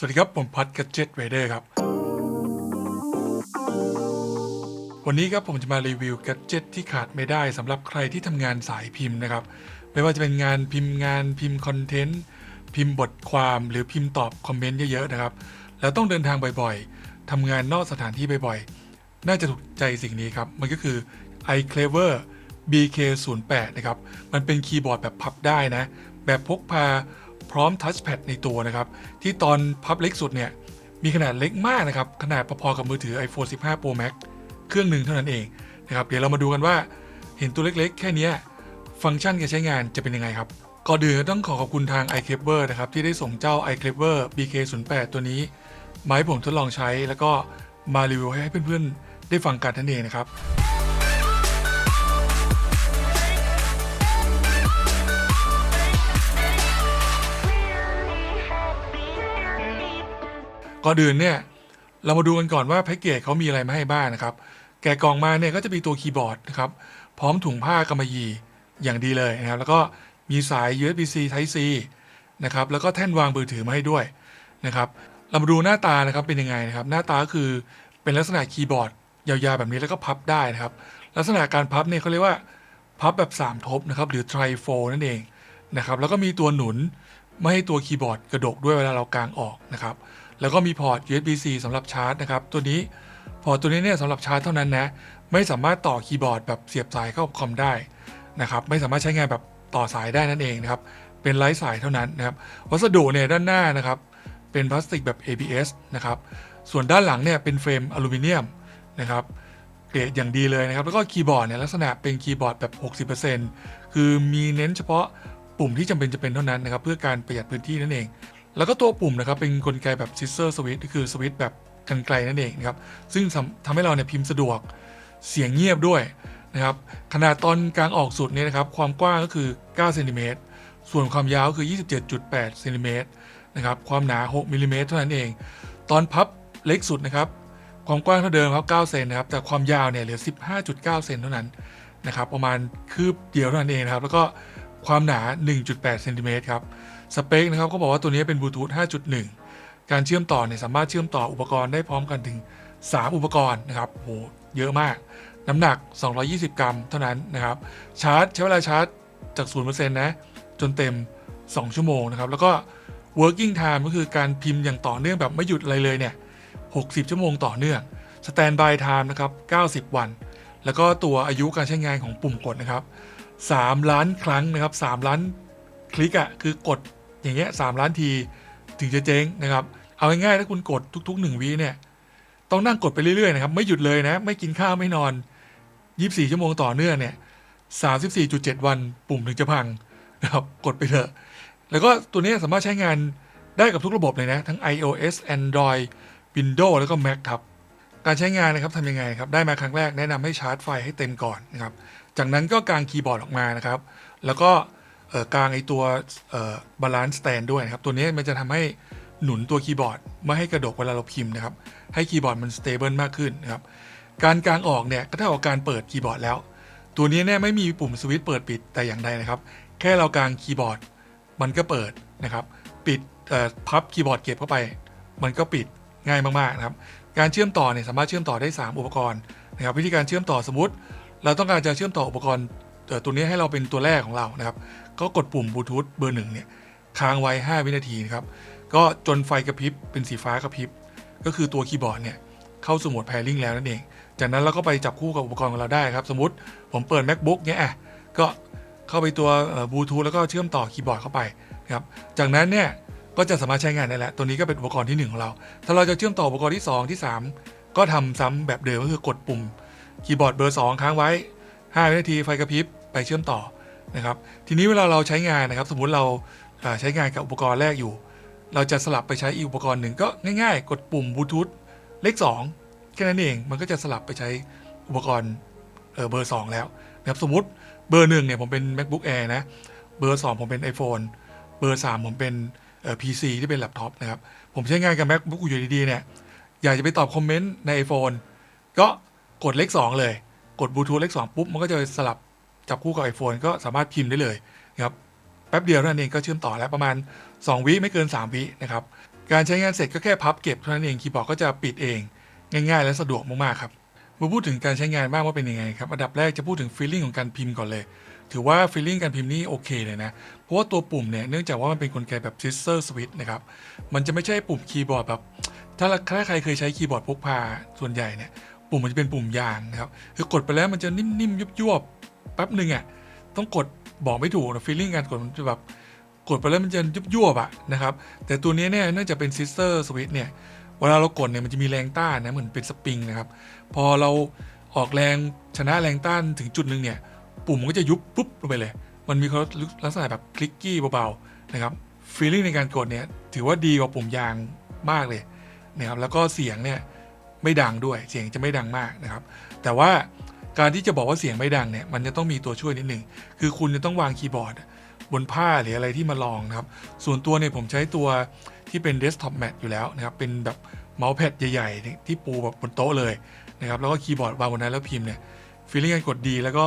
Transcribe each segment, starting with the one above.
สวัสดีครับ ผมพัดกัจเจ็ตเวเดอร์ครับ วันนี้ครับผมจะมารีวิวกัจเจ็ตที่ขาดไม่ได้สำหรับใครที่ทำงานสายพิมพ์นะครับ ไม่ว่าจะเป็นงานพิมพ์งานพิมพ์คอนเทนต์ พิมพ์บทความหรือพิมพ์ตอบคอมเมนต์เยอะๆนะครับ แล้วต้องเดินทางบ่อยๆทำงานนอกสถานที่บ่อยๆ น่าจะถูกใจสิ่งนี้ครับ มันก็คือ iClever BK08 นะครับ มันเป็นคีย์บอร์ดแบบพับได้นะ แบบพกพา พร้อมทัชแพดในตัวนะครับ ที่ตอนพับเล็กสุดเนี่ย มีขนาดเล็กมากนะครับ ขนาดพอๆกับมือถือ iPhone 15 Pro Max เครื่องหนึ่งเท่านั้นเองนะครับ เดี๋ยวเรามาดูกันว่าเห็นตัวเล็กๆ แค่นี้ฟังก์ชันการใช้งานจะเป็นยังไงครับ ก่อนอื่นต้องขอขอบคุณทาง iClever นะครับ ที่ได้ส่งเจ้า iClever BK08 ตัวนี้มาให้ผมทดลองใช้แล้วก็มารีวิวให้เพื่อนๆ ได้ฟังกันนั่นเองนะครับ ก่อนอื่นเนี่ยเรามาดูกันก่อนว่าแพ็กเกจเขามีอะไรมาให้บ้างนะครับ แกะกล่องมาเนี่ยก็จะมีตัวคีย์บอร์ดนะครับพร้อมถุงผ้ากำมะหยี่อย่างดีเลยนะครับ แล้วก็มีสาย USB-C Type C นะครับแล้วก็แท่นวางมือถือมาให้ด้วยนะครับเรามาดูหน้าตานะครับเป็นยังไงนะครับ หน้าตาก็คือเป็นลักษณะคีย์บอร์ดยาวๆแบบนี้แล้วก็พับได้นะครับ ลักษณะการพับเนี่ยเขาเรียกว่าพับแบบ 3 ทบนะครับหรือ trifold นั่นเองนะครับแล้วก็มีตัวหนุนไม่ให้ตัวคีย์บอร์ดกระดกด้วยเวลาเรากางออกนะครับ แล้วก็มีพอร์ต USB-C สำหรับชาร์จนะครับ ตัวนี้พอร์ตตัวนี้เนี่ยสำหรับชาร์จเท่านั้นนะ ไม่สามารถต่อคีย์บอร์ดแบบเสียบสายเข้าคอมได้นะครับ ไม่สามารถใช้งานแบบต่อสายได้นั่นเองนะครับ เป็นไร้สายเท่านั้นนะครับ วัสดุเนี่ยด้านหน้านะครับ เป็นพลาสติกแบบ ABS นะครับ ส่วนด้านหลังเนี่ยเป็นเฟรมอลูมิเนียมนะครับ เกรดอย่างดีเลยนะครับ แล้วก็คีย์บอร์ดเนี่ยลักษณะเป็นคีย์บอร์ดแบบ 60%คือมีเน้นเฉพาะปุ่มที่จำเป็นจะเป็นเท่านั้นนะครับ เพื่อการประหยัดพื้นที่นั่นเอง แล้วก็ตัวปุ่มนะครับเป็นกลไกแบบ scissor switch คือสวิตช์แบบกันไกลนั่นเองนะครับ ซึ่งทำทำให้เราเนี่ยพิมพ์สะดวกเสียงเงียบด้วยนะครับ ขนาดตอนกลางออกสุดเนี่ยนะครับ ความกว้างก็คือ9เซนติเมตรส่วนความยาวคือ 27.8เซนติเมตรนะครับ ความหนา 6มิลลิเมตรเท่านั้นเอง ตอนพับเล็กสุดนะครับ ความกว้างเท่าเดิมครับ 9 เซนนะครับ แต่ความยาวเนี่ยเหลือ 15.9 เซนเท่านั้นนะครับ ประมาณคืบเดียวเท่านั้นเองครับ แล้วก็ความหนา 1.8เซนติเมตรครับ สเปคนะครับเขาบอกว่าตัวนี้เป็นบลูทูธ5.1 การเชื่อมต่อเนี่ยสามารถเชื่อมต่ออุปกรณ์ได้พร้อมกันถึง 3 อุปกรณ์นะครับโหเยอะมาก น้ำหนัก 220 กรัมเท่านั้นนะครับ ชาร์จใช้เวลาชาร์จจาก 0%นะ จนเต็ม 2 ชั่วโมงนะครับ แล้วก็ working time ก็คือการพิมพ์อย่างต่อเนื่องแบบไม่หยุดอะไรเลยเนี่ย 60 ชั่วโมงต่อเนื่อง standby time นะครับ 90 วัน แล้วก็ตัวอายุการใช้งานของปุ่มกดนะครับ 3 ล้านครั้งนะครับ 3 ล้านคลิกอะ่ะคือกด อย่างเงี้ย3ล้านทีถึงจะเจ๊งนะครับ เอาง่ายๆถ้าคุณกดทุกๆ1วิเนี่ยต้องนั่งกดไปเรื่อยๆนะครับ ไม่หยุดเลยนะ ไม่กินข้าวไม่นอน 24 ชั่วโมงต่อเนื่องเนี่ย 34.7 วันปุ่มถึงจะพังนะครับกดไปเถอะ แล้วก็ตัวนี้สามารถใช้งานได้กับทุกระบบเลยนะ ทั้ง iOS Android Windows แล้วก็ Mac ครับ การใช้งานนะครับทำยังไงครับ ได้มาครั้งแรกแนะนำให้ชาร์จไฟให้เต็มก่อนนะครับ จากนั้นก็กางคีย์บอร์ดออกมานะครับ แล้วก็ เอ่อกางไอตัวบาลานซ์สแตนด้วยนะครับ ตัวนี้มันจะทำให้หนุนตัวคีย์บอร์ดไม่ให้กระดกเวลาเราพิมพ์นะครับ ให้คีย์บอร์ดมันสเตเบิลมากขึ้นนะครับ การกลางออกเนี่ยก็เท่ากับการเปิดคีย์บอร์ดแล้ว ตัวนี้เนี่ยไม่มีปุ่มสวิตช์เปิดปิดแต่อย่างใดนะครับ แค่เรากลางคีย์บอร์ดมันก็เปิดนะครับ ปิดพับคีย์บอร์ดเก็บเข้าไป มันก็ปิดง่ายมากๆนะครับ การเชื่อมต่อเนี่ยสามารถเชื่อมต่อได้ 3 อุปกรณ์นะครับ วิธีการเชื่อมต่อสมมติ เราต้องการจะเชื่อมต่ออุปกรณ์ ตัวนี้ให้เราเป็นตัวแรกของเรานะครับ ก็กดปุ่มบลูทูธเบอร์หนึ่งเนี่ยค้างไว้ 5 วินาทีนะครับ ก็จนไฟกระพริบเป็นสีฟ้ากระพริบ ก็คือตัวคีย์บอร์ดเนี่ยเข้าสู่โหมด pairing แล้วนั่นเอง จากนั้นเราก็ไปจับคู่กับอุปกรณ์ของเราได้ครับ สมมติผมเปิด macbook เนี่ยอะก็เข้าไปตัวบลูทูธแล้วก็เชื่อมต่อคีย์บอร์ดเข้าไปนะครับ จากนั้นเนี่ยก็จะสามารถใช้งานได้แล้ว ตัวนี้ก็เป็นอุปกรณ์ที่หนึ่งของเรา ถ้าเราจะเชื่อมต่ออุปกรณ์ที่สองที่สามก็ทำซ้ำแบบเดิมก็คือกดปุ่มคีย์บอร์ดเบอร์สองค้างไว้ 5 วินาทีไฟกระพริบ ไปเชื่อมต่อนะครับ ทีนี้เวลาเราใช้งานนะครับ สมมุติเราใช้งานกับอุปกรณ์แรกอยู่ เราจะสลับไปใช้อีกอุปกรณ์หนึ่งก็ง่าย ๆ กดปุ่มบลูทูธเลข2แค่นั้นเองมันก็จะสลับไปใช้อุปกรณ์เออเบอร์ 2 แล้วนะครับสมมุติเบอร์หนึ่งเนี่ยผมเป็น macbook air นะเบอร์ 2 ผมเป็น iphone เบอร์ 3 ผมเป็นเอ่อ pc ที่เป็นแล็ปท็อปนะครับ ผมใช้งานกับ macbook อยู่ดีๆเนี่ยอยากจะไปตอบคอมเมนต์ใน iphone ก็กดเลข2เลย กดบลูทูธเลข2ปุ๊บ มันก็จะสลับ จับคู่กับ iPhone ก็สามารถพิมพ์ได้เลยนะครับแป๊บเดียวเท่านั้นเองก็เชื่อมต่อแล้วประมาณ 2 วิไม่เกิน 3 วินะครับการใช้งานเสร็จก็แค่พับเก็บเท่านั้นเองคีย์บอร์ดก็จะปิดเองง่าย ๆ และสะดวกมากๆครับมาพูดถึงการใช้งานบ้างว่าเป็นยังไงครับอันดับแรกจะพูดถึงฟีลลิ่งของการพิมพ์ก่อนเลย ถือว่าฟีลลิ่งการพิมพ์นี่โอเคเลยนะ เพราะว่าตัวปุ่มเนี่ยเนื่องจากว่ามันเป็นกลไกแบบ scissor switch นะครับ มันจะไม่ใช่ปุ่มคีย์บอร์ดแบบ ถ้าถ้าใครเคยใช้คีย์บอร์ดพกพาส่วนใหญ่เนี่ย ปุ่มมันจะเป็นปุ่มยางนะครับ คือกดไปแล้วมันจะนิ่มๆยุบๆ แป๊บหนึ่งอะต้องกดบอกไม่ถูกนะฟีลลิ่งการกดมันจะแบบกดไปแล้วมันจะยุบยุบๆอะนะครับ แต่ตัวนี้เนี่ยเนื่องจากเป็น scissor switch เนี่ยเวลาเรากดเนี่ยมันจะมีแรงต้านนะเหมือนเป็นสปริงนะครับพอเราออกแรงชนะแรงต้านถึงจุดหนึ่งเนี่ย ปุ่มมันก็จะยุบปุ๊บลงไปเลย มันมีลักษณะแบบคลิกกี้เบาๆนะครับฟีลลิ่งในการกดเนี่ยถือว่าดีกว่าปุ่มยางมากเลยนะครับแล้วก็เสียงเนี่ยไม่ดังด้วยเสียงจะไม่ดังมากนะครับ แต่ว่า การที่จะบอกว่าเสียงไม่ดังเนี่ยมันจะต้องมีตัวช่วยนิดหนึ่งคือคุณจะต้องวางคีย์บอร์ดบนผ้าหรืออะไรที่มาลองนะครับ ส่วนตัวเนี่ยผมใช้ตัวที่เป็น desktop mat อยู่แล้วนะครับ เป็นแบบเมาส์แพดใหญ่ๆ ที่ปูแบบบนโต๊ะเลยนะครับ แล้วก็คีย์บอร์ดวางบนนั้นแล้วพิมพ์เนี่ยฟีลลิ่งการกดดี แล้วก็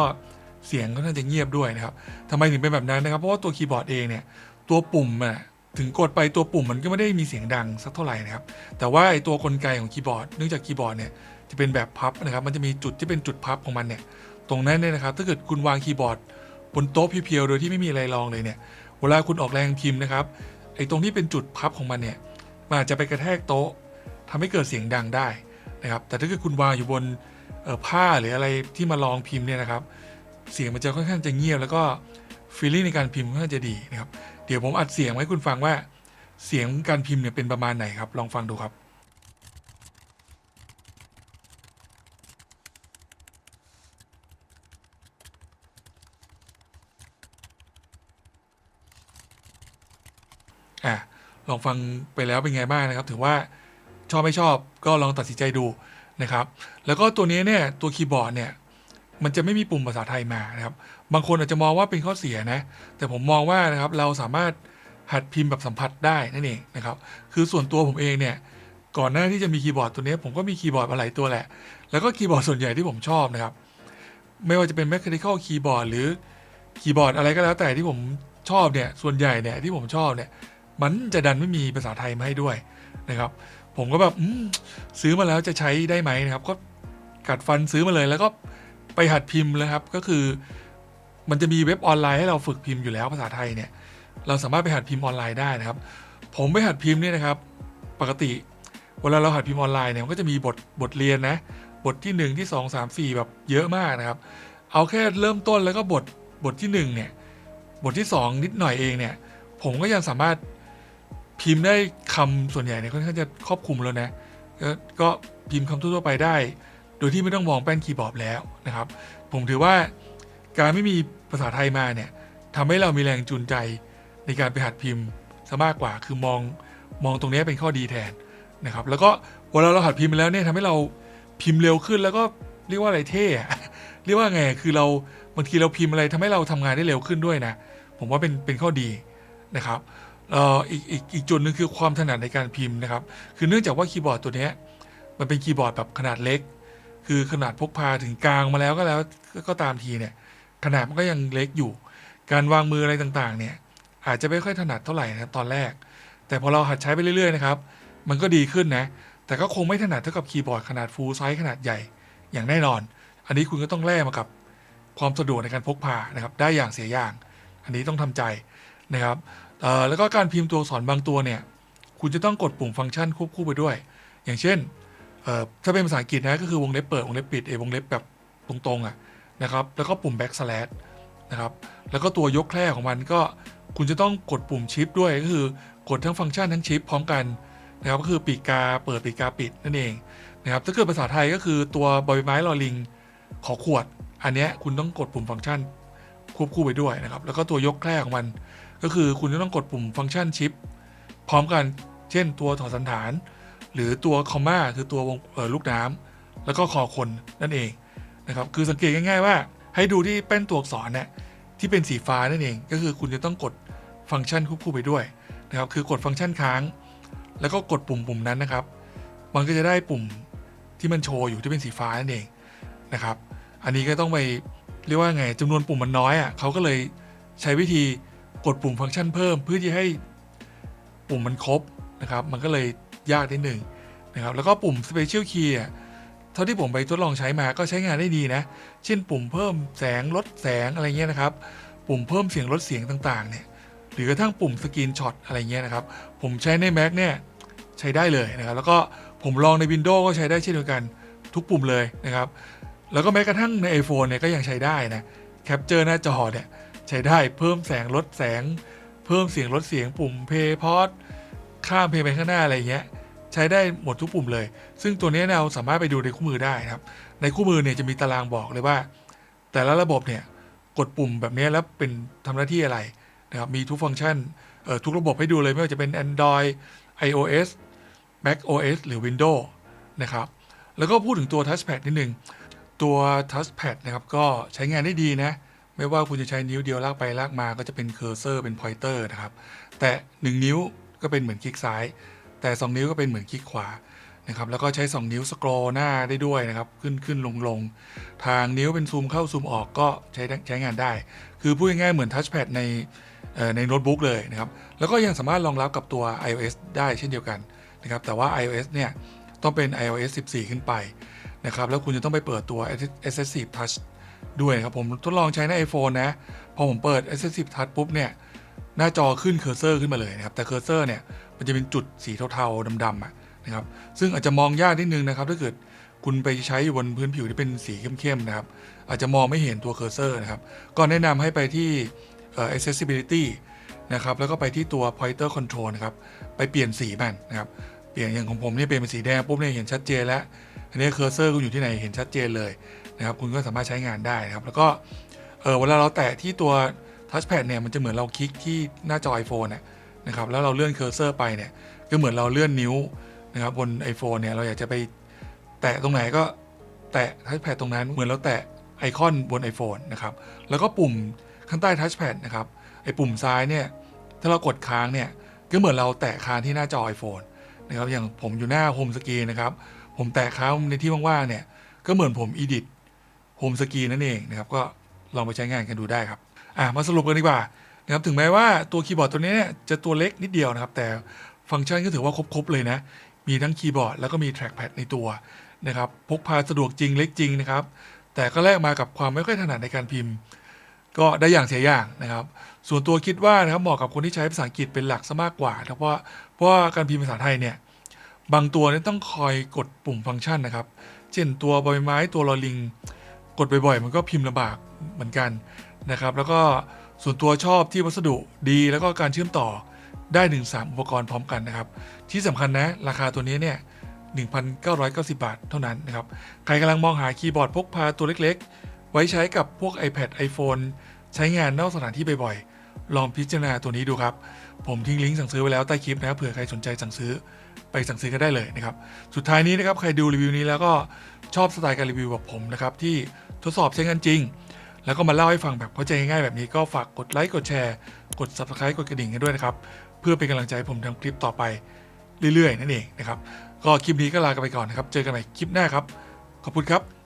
เสียงก็น่าจะเงียบด้วยนะครับทำไมถึงเป็นแบบนั้นนะครับ เพราะว่าตัวคีย์บอร์ดเองเนี่ยตัวปุ่มอะถึงกดไปตัวปุ่มมันก็ไม่ได้มีเสียงดังสักเท่าไหร่นะครับ แต่ว่าไอตัวกลไกของคีย์บอร์ดเนื่องจากคีย์บอร์ดเนี่ย จะเป็นแบบพับนะครับ มันจะมีจุดที่เป็นจุดพับของมันเนี่ย ตรงนั้นเนี่ยนะครับ ถ้าเกิดคุณวางคีย์บอร์ด บนโต๊ะเพียวๆ โดยที่ไม่มีอะไรรองเลยเนี่ย เวลาคุณออกแรงพิมพ์นะครับ ไอ้ตรงที่เป็นจุดพับของมันเนี่ย มันอาจจะไปกระแทกโต๊ะทำให้เกิดเสียงดังได้นะครับ แต่ถ้าเกิดคุณวางอยู่บนออผ้าหรืออะไรที่มาลองพิมพ์เนี่ยนะครับ เสียงมันจะค่อนข้างจะเงียบแล้วก็ฟีลลิ่งในการพิมพ์ค่อนข้างจะดีนะครับ เดี๋ยวผมอัดเสียงไว้ให้คุณฟังว่าเสียงการพิมพ์เนี่ยเป็นประมาณไหนครับ ลองฟังดูครับ อะ ลองฟังไปแล้วเป็นไงบ้างนะครับ ถือว่าชอบไม่ชอบก็ลองตัดสินใจดูนะครับ แล้วก็ตัวนี้เนี่ยตัวคีย์บอร์ดเนี่ยมันจะไม่มีปุ่มภาษาไทยมานะครับ บางคนอาจจะมองว่าเป็นข้อเสียนะ แต่ผมมองว่านะครับเราสามารถหัดพิมพ์แบบสัมผัสได้นั่นเองนะครับ คือส่วนตัวผมเองเนี่ย ก่อนหน้าที่จะมีคีย์บอร์ดตัวนี้ ผมก็มีคีย์บอร์ดมาหลายตัวแหละ แล้วก็คีย์บอร์ดส่วนใหญ่ที่ผมชอบนะครับ ไม่ว่าจะเป็น mechanical keyboard หรือคีย์บอร์ดอะไรก็แล้วแต่ที่ผมชอบเนี่ย ส่วนใหญ่เนี่ยที่ผมชอบเนี่ย มันจะดันไม่มีภาษาไทยมาให้ด้วยนะครับ ผมก็แบบซื้อมาแล้วจะใช้ได้ไหมนะครับ ก็กัดฟันซื้อมาเลย แล้วก็ไปหัดพิมพ์เลยครับ ก็คือมันจะมีเว็บออนไลน์ให้เราฝึกพิมพ์อยู่แล้วภาษาไทยเนี่ย เราสามารถไปหัดพิมพ์ออนไลน์ได้นะครับ ผมไปหัดพิมพ์เนี่ยนะครับ ปกติเวลาเราหัดพิมพ์ออนไลน์เนี่ยมันก็จะมีบทบทเรียนนะ บทที่ 1 ที่ 2 3 4 แบบเยอะมากนะครับ เอาแค่เริ่มต้นแล้วก็บทบทที่1เนี่ยบทที่ 2 นิดหน่อยเองเนี่ย ผมก็ยังสามารถ พิมพ์ได้คำส่วนใหญ่เนี่ยค่อนข้างจะครอบคลุมแล้วนะก็พิมพ์คำทั่วไปได้ โดยที่ไม่ต้องมองแป้นคีย์บอร์ดแล้วนะครับ ผมถือว่าการไม่มีภาษาไทยมาเนี่ยทำให้เรามีแรงจูงใจในการไปหัดพิมพ์ซะมากกว่า คือมองมองตรงนี้เป็นข้อดีแทนนะครับ แล้วก็เวลาเราหัดพิมพ์แล้วเนี่ยทำให้เราพิมพ์เร็วขึ้นแล้วก็เรียกว่าอะไรเท่เรียกว่าไงคือเราบางทีเราพิมพ์อะไรทำให้เราทำงานได้เร็วขึ้นด้วยนะ ผมว่าเป็นเป็นข้อดีนะครับ เอ่ออีกอีกอีกจุดหนึ่งคือความถนัดในการพิมพ์นะครับ คือเนื่องจากว่าคีย์บอร์ดตัวเนี้ยมันเป็นคีย์บอร์ดแบบขนาดเล็ก คือขนาดพกพาถึงกลางมาแล้วก็แล้วก็ตามทีเนี่ยขนาดมันก็ยังเล็กอยู่ การวางมืออะไรต่างๆ เนี่ยอาจจะไม่ค่อยถนัดเท่าไหร่นะตอนแรก แต่พอเราหัดใช้ไปเรื่อยๆนะครับ มันก็ดีขึ้นนะ แต่ก็คงไม่ถนัดเท่ากับคีย์บอร์ดขนาดฟูลไซส์ขนาดใหญ่อย่างแน่นอน อันนี้คุณก็ต้องแลกมากับความสะดวกในการพกพานะครับ ได้อย่างเสียอย่าง อันนี้ต้องทำใจนะครับ เอ่อแล้วก็การพิมพ์ตัวอักษรบางตัวเนี่ย คุณจะต้องกดปุ่มฟังก์ชันควบคู่ไปด้วย อย่างเช่นเอ่อถ้าเป็นภาษาอังกฤษนะก็คือวงเล็บเปิด วงเล็บปิดเอวงเล็บแบบตรงๆอะนะครับ แล้วก็ปุ่ม backslash นะครับ แล้วก็ตัวยกแคร่ของมันก็คุณจะต้องกดปุ่มชิปด้วยก็คือกดทั้งฟังก์ชันทั้งชิปพร้อมกันนะครับก็คือปีกกาเปิดปีกกาปิดนั่นเองนะครับถ้าเกิดภาษาไทยก็คือตัวบอยไม้ลอลิงขอขวด อันเนี้ยคุณต้องกดปุ่มฟังก์ชันควบคู่ไปด้วยนะครับ แล้วก็ตัวยกแคร่ของมัน ก็คือคุณจะต้องกดปุ่มฟังก์ชันชิป พร้อมกันเช่นตัวถอดสันฐาน หรือตัวคอมมาคือตัววงลูกน้ำแล้วก็คอคนนั่นเองนะครับคือสังเกตง่าย ๆ ว่า ให้ดูที่แป้นตัวอักษรเนี่ยที่เป็นสีฟ้านั่นเอง ก็คือคุณจะต้องกดฟังก์ชันควบคู่ไปด้วยนะครับคือกดฟังก์ชันค้าง แล้วก็กดปุ่มปุ่มนั้นนะครับ มันก็จะได้ปุ่มที่มันโชว์อยู่ที่เป็นสีฟ้านั่นเองนะครับ อันนี้ก็ต้องไปเรียกว่าไงจำนวนปุ่มมันน้อยอะเขาก็เลยใช้วิธี กดปุ่มฟังก์ชันเพิ่มเพื่อที่ให้ปุ่มมันครบนะครับ มันก็เลยยากนิดหนึ่งนะครับแล้วก็ปุ่ม Special Key อะเท่าที่ผมไปทดลองใช้มาก็ใช้งานได้ดีนะ เช่นปุ่มเพิ่มแสงลดแสงอะไรเงี้ยนะครับ ปุ่มเพิ่มเสียงลดเสียงต่างๆเนี่ยหรือกระทั่งปุ่มสกรีนช็อตอะไรเงี้ยนะครับ ผมใช้ใน Mac เนี่ยใช้ได้เลยนะครับ แล้วก็ผมลองใน Windows ก็ใช้ได้เช่นเดียวกันทุกปุ่มเลยนะครับ แล้วก็แม้กระทั่งใน iPhone เนี่ยก็ยังใช้ได้นะแคปเจอร์หน้าจอเนี่ย ใช้ได้เพิ่มแสงลดแสง เพิ่มเสียงลดเสียงปุ่มเพย์พอดข้ามเพย์ไปข้างหน้าอะไรเงี้ยใช้ได้หมดทุกปุ่มเลย ซึ่งตัวนี้เราสามารถไปดูในคู่มือได้นะครับ ในคู่มือเนี่ยจะมีตารางบอกเลยว่า แต่ละระบบเนี่ยกดปุ่มแบบนี้แล้วเป็นทำหน้าที่อะไรนะครับมีทุกฟังก์ชันเอ่อทุกระบบให้ดูเลยไม่ว่าจะเป็น Android iOS Mac OS หรือ Windows นะครับแล้วก็พูดถึงตัว Touchpad นิดนึง ตัว Touchpad นะครับก็ใช้งานได้ดีนะ ไม่ว่าคุณจะใช้นิ้วเดียวลากไปลากมาก็จะเป็นเคอร์เซอร์เป็นพอยเตอร์นะครับแต่ 1 นิ้วก็เป็นเหมือนคลิกซ้าย แต่ 2 นิ้วก็เป็นเหมือนคลิกขวานะครับแล้วก็ใช้ 2 นิ้วสครอลหน้าได้ด้วยนะครับขึ้นขึ้นลงลงทางนิ้วเป็นซูมเข้าซูมออกก็ใช้ใช้งานได้ คือพูดง่ายๆเหมือน Touchpad ในในโน้ตบุ๊กเลยนะครับแล้วก็ยังสามารถรองรับกับตัว iOS ได้เช่นเดียวกันนะครับแต่ว่า iOS เนี่ยต้องเป็น iOS 14 ขึ้นไปนะครับแล้วคุณจะต้องไปเปิดตัว Assistive Touch ด้วยครับผมทดลองใช้ใน iPhone นะ พอผมเปิด Assistive Touch ปุ๊บเนี่ย หน้าจอขึ้นเคอร์เซอร์ขึ้นมาเลยนะครับ แต่เคอร์เซอร์เนี่ยมันจะเป็นจุดสีเทาๆดำๆนะครับ ซึ่งอาจจะมองยากนิดนึงนะครับ ถ้าเกิดคุณไปใช้อยู่บนพื้นผิวที่เป็นสีเข้มๆนะครับ อาจจะมองไม่เห็นตัวเคอร์เซอร์นะครับ ก็แนะนำให้ไปที่ accessibility นะครับ แล้วก็ไปที่ตัว pointer control นะครับ ไปเปลี่ยนสีมันนะครับ เปลี่ยนอย่างของผมเนี่ยเปลี่ยนเป็นสีแดงปุ๊บเนี่ยเห็นชัดเจนแล้ว อันนี้เคอร์เซอร์คุณอยู่ที่ไหนเห็นชัดเจนเลย นะครับคุณก็สามารถใช้งานได้นะครับ แล้วก็เออเวลาเราแตะที่ตัวทัชแพดเนี่ยมันจะเหมือนเราคลิกที่หน้าจอ iPhone นะนะครับแล้วเราเลื่อนเคอร์เซอร์ไปเนี่ยก็เหมือนเราเลื่อนนิ้วนะครับบน iPhone เนี่ยเราอยากจะไปแตะตรงไหนก็แตะทัชแพดตรงนั้นเหมือนเราแตะไอคอนบน iPhone นะครับแล้วก็ปุ่มข้างใต้ทัชแพดนะครับไอปุ่มซ้ายเนี่ยถ้าเรากดค้างเนี่ยก็เหมือนเราแตะค้างที่หน้าจอ iPhone นะครับอย่างผมอยู่หน้าโฮมสกรีนนะครับผมแตะค้างในที่ว่างๆเนี่ยก็เหมือนผม edit โฮมสกรีนนั่นเองนะครับก็ลองไปใช้งานกันดูได้ครับอะมาสรุปกันดีกว่านะครับถึงแม้ว่าตัวคีย์บอร์ดตัวนี้เนี่ยจะตัวเล็กนิดเดียวนะครับ แต่ฟังก์ชันก็ถือว่าครบๆเลยนะ มีทั้งคีย์บอร์ดแล้วก็มีแทร็กแพดในตัวนะครับพกพาสะดวกจริงเล็กจริงนะครับ แต่ก็แลกมากับความไม่ค่อยถนัดในการพิมพ์ ก็ได้อย่างเสียอย่างนะครับ ส่วนตัวคิดว่านะครับเหมาะกับคนที่ใช้ภาษาอังกฤษเป็นหลักซะมากกว่าเพราะว่าเพราะการพิมพ์ภาษาไทยเนี่ยบางตัวเนี่ยต้องคอยกดปุ่มฟังก์ชันนะครับ เช่นตัวใบไม้ตัวลอลิง กดบ่อยๆมันก็พิมพ์ลำบากเหมือนกันนะครับ แล้วก็ส่วนตัวชอบที่วัสดุดีแล้วก็การเชื่อมต่อได้ถึง3อุปกรณ์พร้อมกันนะครับ ที่สำคัญนะราคาตัวนี้เนี่ย1,990 บาทเท่านั้นนะครับ ใครกำลังมองหาคีย์บอร์ดพกพาตัวเล็กๆ ไว้ใช้กับพวก iPad iPhone ใช้งานนอกสถานที่บ่อยๆ ลองพิจารณาตัวนี้ดูครับ ผมทิ้งลิงก์สั่งซื้อไว้แล้วใต้คลิปนะเผื่อใครสนใจสั่งซื้อ ไปสั่งซื้อกันได้เลยนะครับ สุดท้ายนี้นะครับใครดูรีวิวนี้แล้วก็ชอบสไตล์การรีวิวแบบผมนะครับที่ทดสอบใช้งานจริง แล้วก็มาเล่าให้ฟังแบบเข้าใจง่ายๆแบบนี้ก็ฝากกดไลค์กดแชร์ กด subscribe กดกระดิ่งกันด้วยนะครับ เพื่อเป็นกำลังใจให้ผมทำคลิปต่อไปเรื่อยๆ นั่นเองนะครับ ก็คลิปนี้ก็ลากันไปก่อนนะครับ เจอกันใหม่คลิปหน้าครับ ขอบคุณครับ